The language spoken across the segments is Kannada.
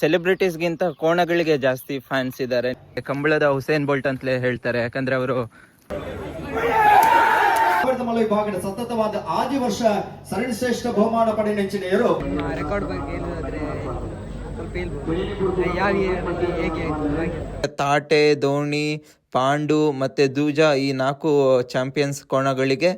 ಸೆಲೆಬ್ರಿಟೀಸ್ಗಿಂತ ಕೋಣಗಳಿಗೆ ಜಾಸ್ತಿ ಫ್ಯಾನ್ಸ್ ಇದ್ದಾರೆ ಕಂಬಳದ ಹುಸೇನ್ ಬೋಲ್ಟ್ ಅಂತಲೇ ಹೇಳ್ತಾರೆ ಯಾಕಂದ್ರೆ ಅವರು ವಿಭಾಗದ ಸತತವಾದ ಆದಿ ವರ್ಷ ಸರಣಿ ಶ್ರೇಷ್ಠ ಬಹುಮಾನ ಪಡೆ ನೆಂಚಿನೆಯರು. ರೆಕಾರ್ಡ್ ಬಗ್ಗೆ ಹೇಳೋದಾದ್ರೆ ಸ್ವಲ್ಪ ಹೇಳ್ಬೋದು. ಯಾವ year ಹೇಗೆ ಆಯ್ತು ಹಾಗೆ ತಾಟೆ ದೋಣಿ ಪಾಂಡು ಮತ್ತೆ ದೂಜಾ ಈ ನಾಲ್ಕು ಚಾಂಪಿಯನ್ಸ್ ಕೋಣಗಳಿಗೆ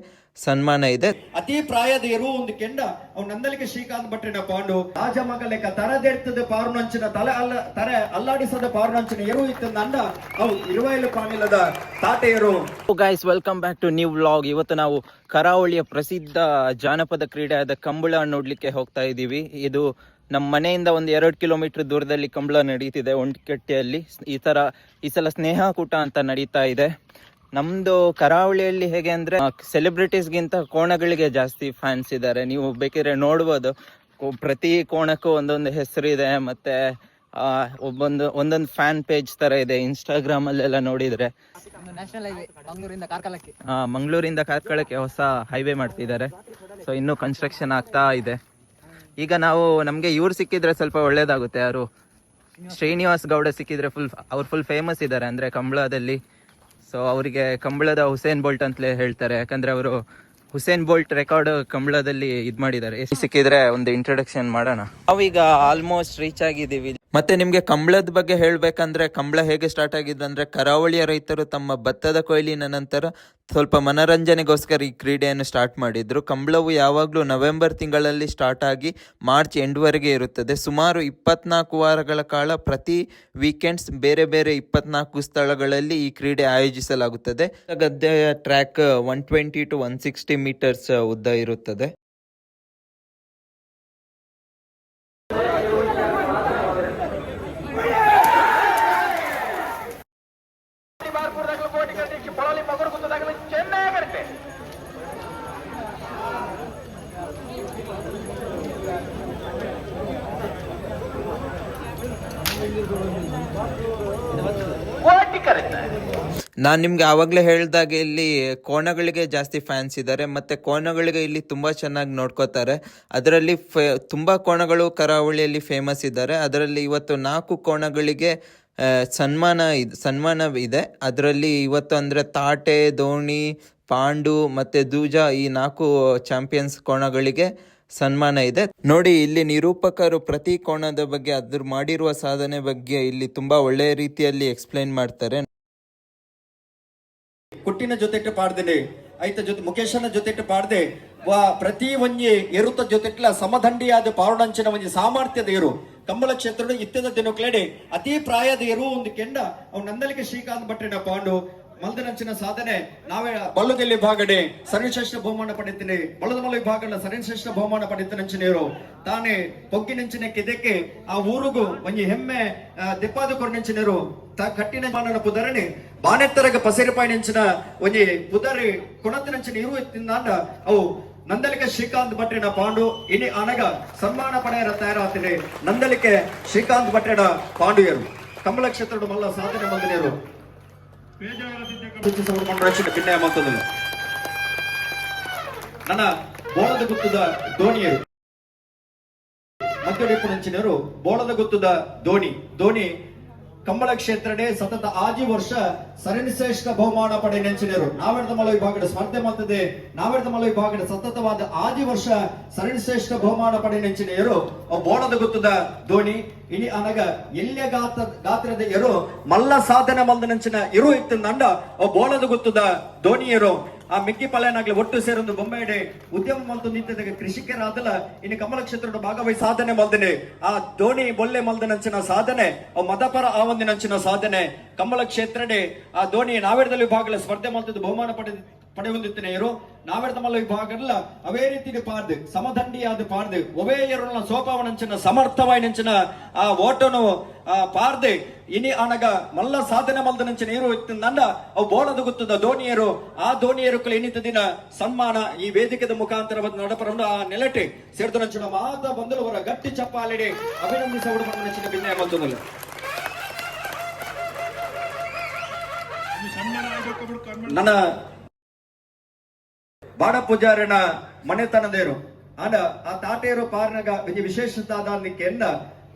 ಸನ್ಮಾನ ಇದೆ. ಅತಿ ಪ್ರಾಯದ ಇರುವ ಒಂದು ಕೆಂಡ ಅವ್ ನಂದಲಿಕೆ ಶ್ರೀಕಾಂತ್ ಭಟ್ರಿನ ಪಾಂಡು. ರಾಜ ಮಗಲೆಕ್ಕ ತರದೆತ್ತದ ಪಾರುನಂಚಿನ ತಲೆ ಅಲ್ಲ ತರೆ ಅಲ್ಲಾಡಿಸದ ಪಾರುನಂಚಿನ ಎರು ಇತ್ತ ಅಂಡ ಅವು ಇರುವೈಲು ಪಾಣಿಲದ ತಾಟೆಯರು guys welcome back to new vlog ಇವತ್ತು ನಾವು ಕರಾವಳಿಯ ಪ್ರಸಿದ್ಧ ಜಾನಪದ ಕ್ರೀಡೆಯಾದ ಕಂಬಳ ನೋಡ್ಲಿಕ್ಕೆ ಹೋಗ್ತಾ ಇದ್ದೀವಿ. ಇದು ನಮ್ಮ ಮನೆಯಿಂದ ಒಂದು ಎರಡು ಕಿಲೋಮೀಟರ್ ದೂರದಲ್ಲಿ ಕಂಬಳ ನಡೀತಿದೆ ಒಂಟಿಕಟ್ಟೆಯಲ್ಲಿ ಈ ತರ ಈ ಸಲ ಸ್ನೇಹಕೂಟ ಅಂತ ನಡೀತಾ ಇದೆ. ನಮ್ದು ಕರಾವಳಿಯಲ್ಲಿ ಹೇಗೆ ಅಂದ್ರೆ ಸೆಲೆಬ್ರಿಟೀಸ್ಗಿಂತ ಕೋಣಗಳಿಗೆ ಜಾಸ್ತಿ ಫ್ಯಾನ್ಸ್ ಇದ್ದಾರೆ ನೀವು ಬೇಕಿದ್ರೆ ನೋಡ್ಬೋದು. ಪ್ರತಿ ಕೋಣಕ್ಕೂ ಒಂದೊಂದು ಹೆಸರಿದೆ ಮತ್ತೆ ಆ, ಒಬ್ಬೊಂದು ಒಂದೊಂದು ಫ್ಯಾನ್ ಪೇಜ್ ತರ ಇದೆ. ಇನ್ಸ್ಟಾಗ್ರಾಮ್ ಅಲ್ಲೆಲ್ಲ ನೋಡಿದ್ರೆ. ಹಾ ಮಂಗಳೂರಿಂದ ಕಾರ್ಕಳಕ್ಕೆ. ಹೊಸ ಹೈವೇ ಮಾಡ್ತಿದ್ದಾರೆ. ಸೊ ಇನ್ನೂ ಕನ್ಸ್ಟ್ರಕ್ಷನ್ ಆಗ್ತಾ ಇದೆ. ಈಗ ನಾವು ನಮಗೆ ಇವ್ರು ಸಿಕ್ಕಿದ್ರೆ ಸ್ವಲ್ಪ ಒಳ್ಳೇದಾಗುತ್ತೆ ಯಾರು? ಶ್ರೀನಿವಾಸ್ ಗೌಡ ಸಿಕ್ಕಿದ್ರೆ ಫುಲ್ ಅವ್ರು ಫುಲ್ ಫೇಮಸ್ ಇದ್ದಾರೆ ಅಂದ್ರೆ ಕಂಬಳದಲ್ಲಿ. ಸೊ ಅವರಿಗೆ ಕಂಬಳದ ಹುಸೇನ್ ಬೋಲ್ಟ್ ಅಂತಲೇ ಹೇಳ್ತಾರೆ. ಯಾಕಂದ್ರೆ ಅವರು ಹುಸೇನ್ ಬೋಲ್ಟ್ ರೆಕಾರ್ಡ್ ಕಂಬಳದಲ್ಲಿ ಇದು ಮಾಡಿದ್ದಾರೆ. ಸಿಕ್ಕಿದ್ರೆ ಒಂದು ಇಂಟ್ರೊಡಕ್ಷನ್ ಮಾಡೋಣ. ನಾವೀಗ ಆಲ್ಮೋಸ್ಟ್ ರೀಚ್ ಆಗಿದ್ದೀವಿ. ಮತ್ತೆ ನಿಮಗೆ ಕಂಬಳದ ಬಗ್ಗೆ ಹೇಳಬೇಕಂದ್ರೆ ಕಂಬಳ ಹೇಗೆ ಸ್ಟಾರ್ಟ್ ಆಗಿದೆ ಅಂದರೆ ಕರಾವಳಿಯ ರೈತರು ತಮ್ಮ ಭತ್ತದ ಕೊಯ್ಲಿನ ನಂತರ ಸ್ವಲ್ಪ ಮನರಂಜನೆಗೋಸ್ಕರ ಈ ಕ್ರೀಡೆಯನ್ನು ಸ್ಟಾರ್ಟ್ ಮಾಡಿದ್ರು. ಕಂಬಳವು ಯಾವಾಗಲೂ ನವೆಂಬರ್ ತಿಂಗಳಲ್ಲಿ ಸ್ಟಾರ್ಟ್ ಆಗಿ ಮಾರ್ಚ್ ಎಂಡ್ವರೆಗೆ ಇರುತ್ತದೆ. ಸುಮಾರು ಇಪ್ಪತ್ನಾಲ್ಕು ವಾರಗಳ ಕಾಲ ಪ್ರತಿ ವೀಕೆಂಡ್ಸ್ ಬೇರೆ ಬೇರೆ ಇಪ್ಪತ್ನಾಲ್ಕು ಸ್ಥಳಗಳಲ್ಲಿ ಈ ಕ್ರೀಡೆ ಆಯೋಜಿಸಲಾಗುತ್ತದೆ. ಗದ್ದೆಯ track one twenty to one sixty meters ಉದ್ದ ಇರುತ್ತದೆ. ನಾನು ನಿಮ್ಗೆ ಆವಾಗಲೇ ಹೇಳಿದಾಗ ಇಲ್ಲಿ ಕೋಣಗಳಿಗೆ ಜಾಸ್ತಿ ಫ್ಯಾನ್ಸ್ ಇದ್ದಾರೆ ಮತ್ತೆ ಕೋಣಗಳಿಗೆ ಇಲ್ಲಿ ತುಂಬ ಚೆನ್ನಾಗಿ ನೋಡ್ಕೋತಾರೆ. ಅದರಲ್ಲಿ ಫೇ, ತುಂಬ ಕೋಣಗಳು ಕರಾವಳಿಯಲ್ಲಿ ಫೇಮಸ್ ಇದ್ದಾರೆ ಅದರಲ್ಲಿ ಇವತ್ತು ನಾಲ್ಕು ಕೋಣಗಳಿಗೆ ಸನ್ಮಾನ ಇದೆ ಸನ್ಮಾನ ಇದೆ ಅದರಲ್ಲಿ ಇವತ್ತು ಅಂದರೆ ತಾಟೆ, ದೋಣಿ, ಪಾಂಡು ಮತ್ತು ದೂಜಾ ಈ ನಾಲ್ಕು ಚಾಂಪಿಯನ್ಸ್ ಕೋಣಗಳಿಗೆ ಸನ್ಮಾನ ಇದೆ. ನೋಡಿ, ಇಲ್ಲಿ ನಿರೂಪಕರು ಪ್ರತಿ ಕೋಣದ ಬಗ್ಗೆ ಅದ್ರ ಮಾಡಿರುವ ಸಾಧನೆ ಬಗ್ಗೆ ಇಲ್ಲಿ ತುಂಬ ಒಳ್ಳೆಯ ರೀತಿಯಲ್ಲಿ ಎಕ್ಸ್ಪ್ಲೈನ್ ಮಾಡ್ತಾರೆ. ಕುಟ್ಟಿನ ಜೊತೆಟ್ಟು ಪಾಡ್ದೇನೆ, ಐತ ಜೊತೆ ಮುಖೇಶನ ಜೊತೆಟ್ಟು ಪಾಡ್ದೆ, ವಾ ಪ್ರತಿ ಒಂಜಿ ಎರುತ ಜೊತೆಟ್ಲ ಸಮದಂಡಿಯಾದ ಪಾರುಡಂಚಿನ ಒಂಜಿ ಸಾಮರ್ಥ್ಯದ ಇರು ಕಂಬಳ ಕ್ಷೇತ್ರದ ಇತ್ತದ ದಿನಕ್ಲೆಡೆ, ಅತಿ ಪ್ರಾಯದ ಇರು ಒಂದು ಕೆಂಡ, ಅವ್ ನಂದಲಿಕೆ ಶ್ರೀಕಾಂತ್ ಭಟ್ರಿನ ಪಾಂಡು ಮಲ್ದನಂಚಿನ ಸಾಧನೆ. ನಾವೇ ಬಲ್ಲದಲ್ಲಿ ಭಾಗಡೆ ಸರ್ವಶ್ರೇಷ್ಠ ಬಹುಮಾನ ಪಡೆಯುತ್ತೇನೆ. ಬಳ್ಳದ ಮಲ ವಿಭಾಗ ಸರ್ವಶ್ರೇಷ್ಠ ಬಹುಮಾನ ಪಡೆಯುತ್ತನಂಚಿನೇರು ತಾನೇ ಪೊಗ್ಗಿನಂಚಿನ ಕೆದಕ್ಕೆ ಆ ಊರಿಗೂ ಒಂಜಿ ಹೆಮ್ಮೆ ದಿಪ್ಪಾದ ತ ಕಟ್ಟಿನ ಮಾನನ ಪುದರಣಿ ಬಾನೆತ್ತರಗ ಪಸರಿಪಾಯಿ ನೆಂಚಿನ ಒಂಜಿ ಪುದರಿ ಕೊಣತಿನಂಚಿನ ಇರು ತಿಂದಾಂಡ ಅವು ನಂದಲಿಕೆ ಶ್ರೀಕಾಂತ್ ಭಟ್ರಿನ ಪಾಂಡು, ಇನಿ ಅನಗ ಸನ್ಮಾನ ಪಡೆಯರ ತಯಾರಾತಿನಿ ನಂದಲಿಕೆ ಶ್ರೀಕಾಂತ್ ಭಟ್ರಿನ ಪಾಂಡುಯರು. ಕಮಲ ಕ್ಷೇತ್ರದ ಮಲ್ಲ ಸಾಧನೆ ಮಂದಿನಿಯರು. ನನ್ನ ಬೋಳದ ಗುತ್ತದ ದೋಣಿಯರು ಮತ್ತೊಡೆ ಪುಣಂಚಿನರು ಬೋಳದ ಗುತ್ತದ ದೋಣಿ ದೋಣಿ ಕಂಬಳ ಕ್ಷೇತ್ರಡೆ ಸತತ ಆಜಿ ವರ್ಷ ಸರಣಿ ಶ್ರೇಷ್ಠ ಬಹುಮಾನ ಪಡೆ ನೆಂಚಿನರು. ನಾವೆಡ್ದ ಮಲ ವಿಭಾಗದ ಸ್ಪರ್ಧೆ ಮಾಡ್ತದೆ. ನಾವೆಡ್ದ ಮಲ ವಿಭಾಗದ ಸತತವಾದ ಆಜಿ ವರ್ಷ ಸರಣಿ ಶ್ರೇಷ್ಠ ಬಹುಮಾನ ಪಡೆ ನೆಂಚಿನೆಯರು. ಬೋಡದ ಗೊತ್ತದ ದೋಣಿ ಇನಿ ಅನಗ ಎಲ್ಯ ಗಾತ್ರ, ಗಾತ್ರದ ಎರು ಮಲ್ಲ ಸಾಧನೆ ಮಲ್ದ ನೆಂಚಿನ ಇರು ಇತ್ತು ನಂಡ ಬೋಳದ ಗುತ್ತದ ದೋಣಿಯರು ಆ ಮಿಕ್ಕಿ ಪಳೆಯನಾಗ್ಲಿ ಒಟ್ಟು ಸೇರೊಂದು ಬೊಮ್ಮೆಡೆ ಉದ್ಯಮ ಮಂತು ನಿಂತಿದ್ದಾಗ ಕೃಷಿಕರಾದಲ ಇನ್ನು ಕಮಲ ಕ್ಷೇತ್ರದ ಭಾಗವಹಿಸಿ ಸಾಧನೆ ಮಲ್ದನೆ. ಆ ದೋಣಿ ಬೊಲ್ಲೆ ಮಲ್ದನಂಚಿನ ಸಾಧನೆ, ಅವು ಮತಪರ ಆ ಒಂದಿನಂಚಿನ ಸಾಧನೆ. ಕಮಲ ಕ್ಷೇತ್ರಡೆ, ಆ ಧೋನಿ ನಾವೇಡದಲ್ಲಿ ವಿಭಾಗಗಳ ಸ್ಪರ್ಧೆ ಮಲ್ತದ್ದು ಬಹುಮಾನ ಪಡೆ ಪಡೆ ಹೊಂದಿದ್ದೇನೆ ಇವರು. ನಾವೆಡ್ದ ಮಲ್ಲ ವಿಭಾಗಲ್ಲ ಅವೇ ರೀತಿ ಪಾರ್ದು ಸಮದಂಡಿಯಾದ ಪಾರ್ದು ಒವೇ ಎರಳ ಸಮರ್ಥವಾಗಿ ಸಮರ್ಥವಾಯಿನಂಚಿನ ಆ ಓಟನು, ಆ ಪಾರ್ದೆ ಇನಿ ಅನಗ ಮಲ್ಲ ಸಾಧನೆ ಮಲ್ದನಂಚಿನ ಇರು ನನ್ನ, ಅವು ಬೋಳದ ಗುತ್ತದ ಧೋನಿಯರು. ಆ ಧೋನಿಯರು ಇನ್ನಿತ ದಿನ ಸನ್ಮಾನ ಈ ವೇದಿಕೆದ ಮುಖಾಂತರ ಬಂದು ನಡಪರಂದು ಆ ನೆಲಟೆ. ಸೇರ್ದನಂಚಿನ ಮಾತ ಅವರ ಗಟ್ಟಿ ಚಪ್ಪಾಲೆಡೆ. ಅಭಿನಂದಿಸಬಹುದು ಬಿನ್ನೆ ನನ್ನ ಬಾಡ ಪೂಜಾರಿನ ಮನೆತನದೇರು. ಆನ, ಆ ತಾಟೇರು ಪಾರ್ನಗ ಒಂಜಿ ವಿಶೇಷತಾದ ನಿಕ್ಕೆಂದ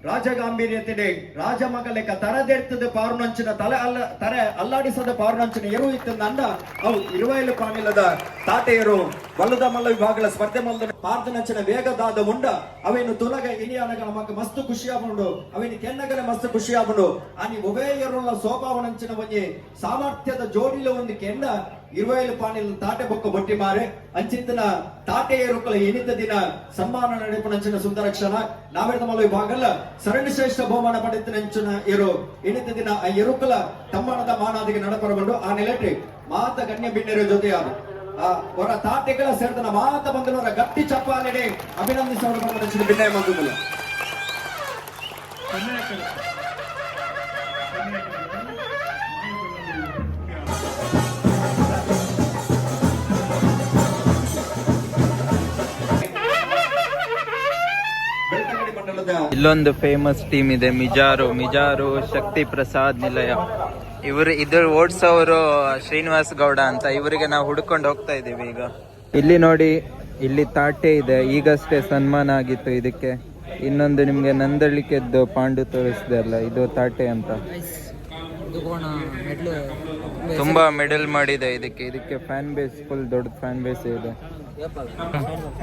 ರಾಜಗಾಂಭೀರ್ಯತೆಡೆ ರಾಜಮಗ ಲೆಕ್ಕ ತರದೆಡ್ತದ ಪಾರುನಂಚಿನ ತಲೆ ಅಲ್ಲ, ತರೆ ಅಲ್ಲಾಡಿಸದ ಪಾರುನಂಚಿನ ಎರು ಇತ್ತಂದ ನನ್ನ. ಅವು ಇರುವೈಲು ಪಾನಿಲ್ಲದ ತಾಟೆಯರು వల్లద ಮಲ್ಲ విభాగాల ಸ್ಪರ್ಧೆ మొదల పార్థ ವೇಗದಾದ వేగదాద ఉండ ತುಲಗ తులగ ఇనియానగ నమక మస్తు ಖುಷಿಯಾಗುಂಡು, ಅವೇನು ಕೆನ್ನಗಲ ಮಸ್ತ್ ಖುಷಿಯಾಗುಂಡು. ಅನಿ ఉభయ ఎరుల శోభావనంచిన వంజి సామర్థ్యద జోడిలో ఉంది కెంಡ ಇರುವೈಲು ಪಾಣಿಲ್ ತಾಟೆ ಬೊಕ್ಕ ಬೊಟ್ಟಿ ಮಾರೆ. ಅಂಚಿತ್ತಿನ ತಾಟೆ ಏರುಕಲ ದಿನ ಸಮ್ಮಾನ ನಡೆಪು ಸುಂದರ ಸುಂದರಕ್ಷಣ ನಾವೇದ ಮಲ ವಿಭಾಗಲ್ಲ ಸರಣಿ ಶ್ರೇಷ್ಠ ಬಹುಮಾನ ಪಡೆದ ನಂಚಿನ ಏರು ದಿನ ಆ ಎರುಕಲ ತಮ್ಮಣದ ಮಾನಾದಿಗೆ ನಡಪರಗೊಂಡು, ಆ ನೆಲೆಟಿ ಮಾತ ಗಣ್ಯ ಬಿಣ್ಣರ ಜೊತೆಯಾದ ಆ ತಾತೆಗಳ ಸೇರಿದ ಮಾತ ಅವರ ಗಟ್ಟಿ ಚಪ್ಪಾಲೆಡೆ ಅಭಿನಂದಿಸೋಣ ಬಂದ ಮಂಡಲದ ಇಲ್ಲೊಂದು ಫೇಮಸ್ ಟೀಮ್ ಇದೆ ಮಿಜಾರು. ಮಿಜಾರು ಶಕ್ತಿ ಪ್ರಸಾದ್ ನಿಲಯ. ಇವರು ಇದ್ರ ಓಡಿಸೋರು ಶ್ರೀನಿವಾಸ್ ಗೌಡ ಅಂತ ಇವರಿಗೆ ನಾವು ಹುಡ್ಕೊಂಡು ಹೋಗ್ತಾ ಇದೀವಿ ಈಗ. ಇಲ್ಲಿ ನೋಡಿ ಇಲ್ಲಿ ತಾಟೆ ಇದೆ ಈಗಷ್ಟೇ ಸನ್ಮಾನ ಆಗಿತ್ತು ಇದಕ್ಕೆ. ಇನ್ನೊಂದು ನಿಮಗೆ ನಂದಳಿಕೆದ್ದು ಪಾಂಡು ತೋರಿಸಿದೆ ಅಲ್ಲ ಇದು ತಾಟೆ ಅಂತ. ಇದು ತುಂಬಾ ಮೆಡಲ್ ಮಾಡಿದೆ ಇದಕ್ಕೆ. ಇದಕ್ಕೆ ಫ್ಯಾನ್ ಬೇಸ್ ಫುಲ್ ದೊಡ್ಡ ಫ್ಯಾನ್ ಬೇಸ್ ಇದೆ.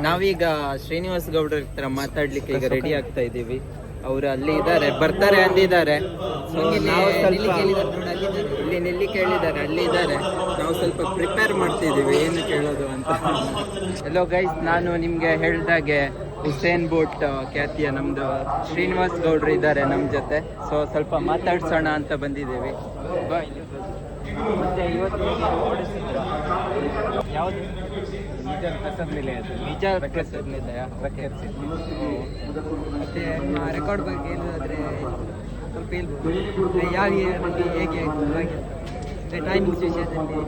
ನಾವೀಗ ಶ್ರೀನಿವಾಸ್ ಗೌಡರ ಹತ್ರ ಮಾತಾಡ್ಲಿಕ್ಕೆ ಈಗ ರೆಡಿ ಆಗ್ತಾ ಇದ್ದೀವಿ. ಅವರು ಅಲ್ಲಿ ಇದ್ದಾರೆ ಬರ್ತಾರೆ ಅಂದಿದ್ದಾರೆ. ನಾವು ಸ್ವಲ್ಪ ಇಲ್ಲಿ ನಿಲ್ಲಿ ಕೇಳಿದ್ದಾರೆ ಅಲ್ಲಿ ಇದ್ದಾರೆ. ನಾವು ಸ್ವಲ್ಪ ಪ್ರಿಪೇರ್ ಮಾಡ್ತಿದ್ದೀವಿ ಏನು ಕೇಳೋದು ಅಂತ. ಹಲೋ ಗೈಸ್ ನಾನು ನಿಮ್ಗೆ ಹೇಳ್ದಾಗೆ ಹುಸೇನ್ ಬೋಟ್ ಖ್ಯಾತಿಯ ನಮ್ದು ಶ್ರೀನಿವಾಸ್ ಗೌಡ್ರು ಇದ್ದಾರೆ ನಮ್ಮ ಜೊತೆ. ಸೊ ಸ್ವಲ್ಪ ಮಾತಾಡ್ಸೋಣ ಅಂತ ಬಂದಿದ್ದೀವಿ. ಬಾಯ್ ಮತ್ತೆ ಇವತ್ತು ಓಡಿಸಿದ್ರ ಯಾವುದು? ಪ್ರಸಾದ್ ನಿಲಯ ನಿಜ ಪ್ರಸಾದ್ ನಿಲಯ ಮತ್ತೆ ರೆಕಾರ್ಡ್ ಬಗ್ಗೆ ಹೇಳೋದಾದ್ರೆ ಸ್ವಲ್ಪ ಹೇಳ್ಬೋದು? ಯಾವ ಹೇಗೆ ಅಂದರೆ ಟೈಮಿಂಗ್ಸ್ ವಿಷಯದಲ್ಲಿ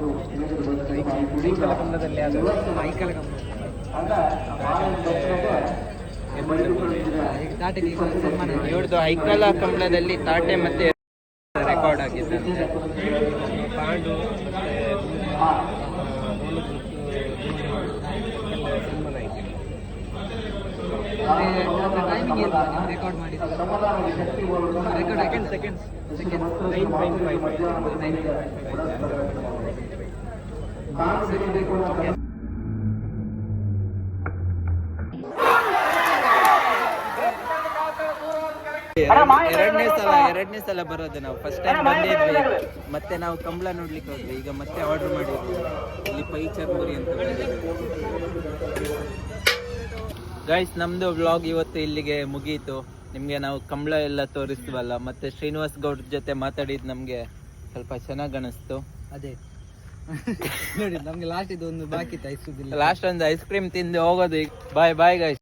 ಐಕಲ ಯಾವುದು ಐಕಲ ತಾಟಿಗೆ ಸನ್ಮಾನ. ಇವ್ರದ್ದು ಐಕಲ ಕಂಬಳದಲ್ಲಿ ತಾಟೆ ಮತ್ತೆ ರೆಕಾರ್ಡ್ ಆಗಿದ್ದಂತೆ. ಪಾಂಡು ಟೈಮಿಂಗ್ ಇಲ್ಲ ರೆಕಾರ್ಡ್ ಮಾಡಿದ್ದು record second second second nine point five nine ಎರಡನೇ ಸಲ ಎರಡನೇ ಸಲ ಬರೋದು ನಾವು. ಫಸ್ಟ್ ಟೈಮ್ ಬಂದಿದ್ವಿ ಮತ್ತೆ ನಾವು ಕಂಬಳ ನೋಡ್ಲಿಕ್ಕೆ ಹೋದ್ವಿ. ಈಗ ಮತ್ತೆ ಆರ್ಡರ್ ಮಾಡಿದ್ವಿ. ಇಲ್ಲಿ ಪೈ ಚರ್ಮುರಿ ಅಂತ ಗೈಸ್ ನಮ್ದು ವ್ಲಾಗ್ ಇವತ್ತು ಇಲ್ಲಿಗೆ ಮುಗೀತು. ನಿಮ್ಗೆ ನಾವು ಕಂಬಳ ಎಲ್ಲ ತೋರಿಸ್ತೀವಲ್ಲ ಮತ್ತೆ ಶ್ರೀನಿವಾಸ್ ಗೌಡ್ರ ಜೊತೆ ಮಾತಾಡಿದ್ ನಮ್ಗೆ ಸ್ವಲ್ಪ ಚೆನ್ನಾಗಿ ಅನಿಸ್ತು. ಅದೇ. ನೋಡಿ ನಮ್ಗೆ ಲಾಸ್ಟ್ ಇದು ಒಂದು ಬಾಕಿ ಐಸ್ ಲಾಸ್ಟ್ ಒಂದು ಐಸ್ ಕ್ರೀಮ್ ತಿಂದು ಹೋಗೋದು ಬಾಯ್ ಬಾಯ್ ಗೈಸ್